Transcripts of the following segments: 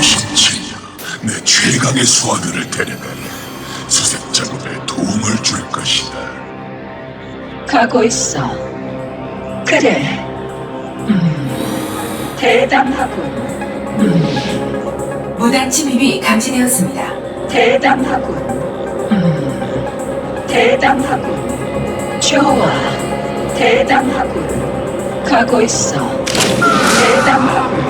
정신치려 내 최강의 수하들을 데려가라. 수색 작업에 도움을 줄 것이다. 가고 있어. 그래. 음, 대담하군. 무단 침입이 감지되었습니다. 대담하군. 음, 대담하군. 좋아. 대담하군. 가고 있어. 대담하군.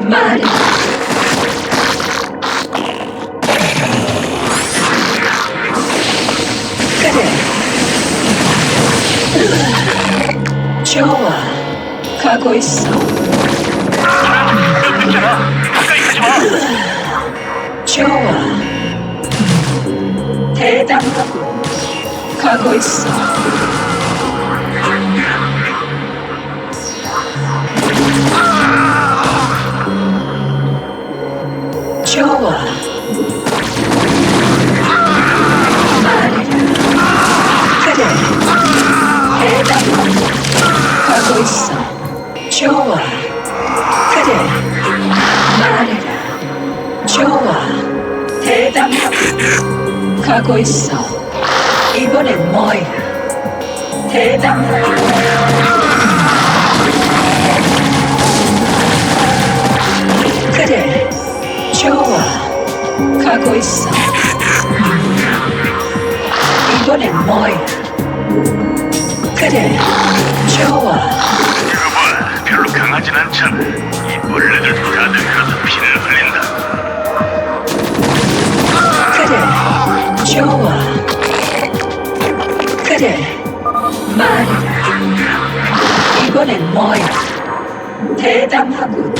말해라. 그래. 좋아. 가고 있어. 있잖아. 가까이 가지 마. 좋아. 대담하고 가고 있어. 가고 있어. 이번엔 뭐야? 대담하고 그래. 좋아. 가고 있어. 이번엔 뭐야? 그래. 좋아. 이거 봐. 별로 강하진 않잖아. 이 벌레들 다들 그래서 피를 흘린다. 좋아. 그래. 말해라. 이번엔 뭐야? 대담하군.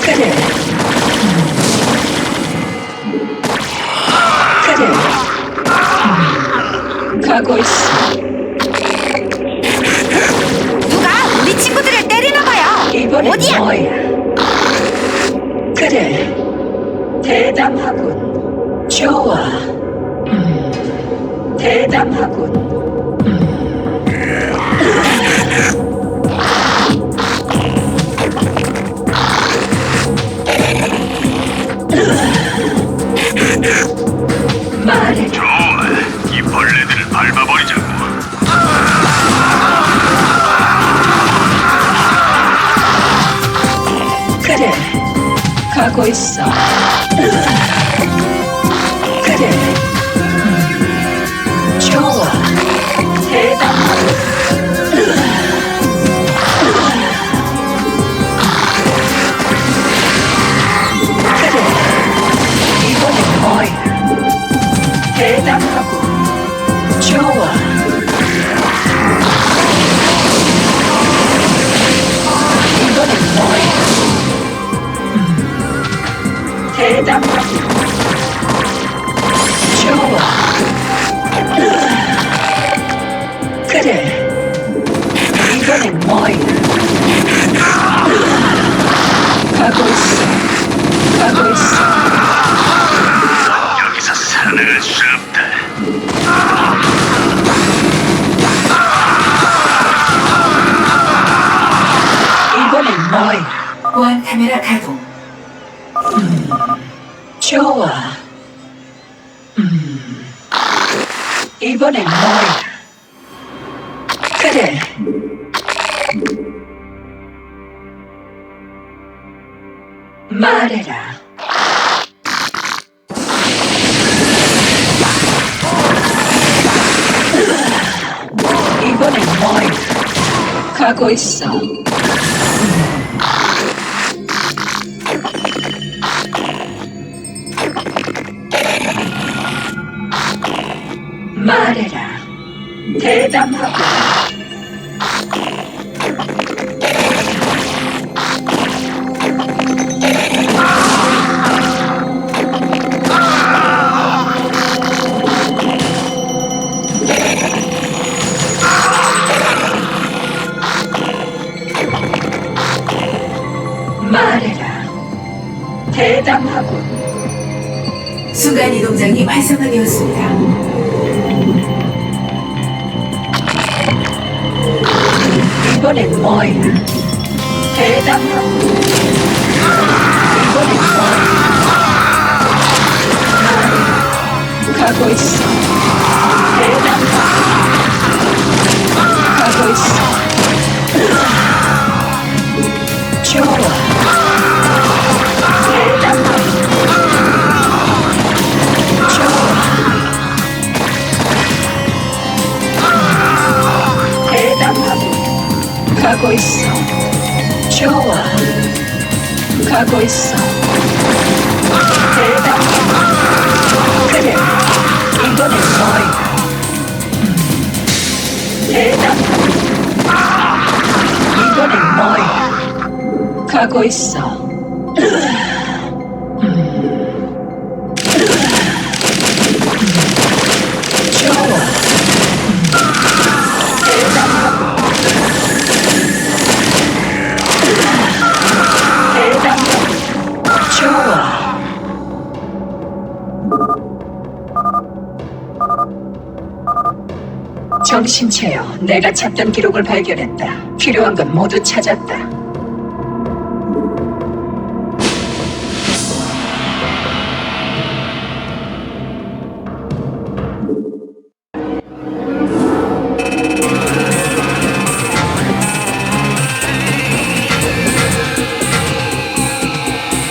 그래. 그래. 가고 있어. 누가 우리 친구들을 때리나 봐요. 이번엔 어디야? 뭐야? 그래. 대담하군. 밟아버리자고. 그래. 가고 있어. 그래. 좋아 그래. 이번엔 뭐야 가고 있어. 가고 있어. 여기서 살아날 수 없다. 이거는 뭐야 보안 카메라 가동. 음. 좋아. 음. 이번엔 뭐야? 그래. 말해라. 이번엔 뭐야? 가고 있어. 말해라. 대담하고. 말해라. 대담하고. 순간 이동장이 활성화되었습니다. 이번엔 뭐야? 가고 있어. 음. 좋아. 대담. 대담. 좋아. 정신 차려. 내가 찾던 기록을 발견했다. 필요한 건 모두 찾았다.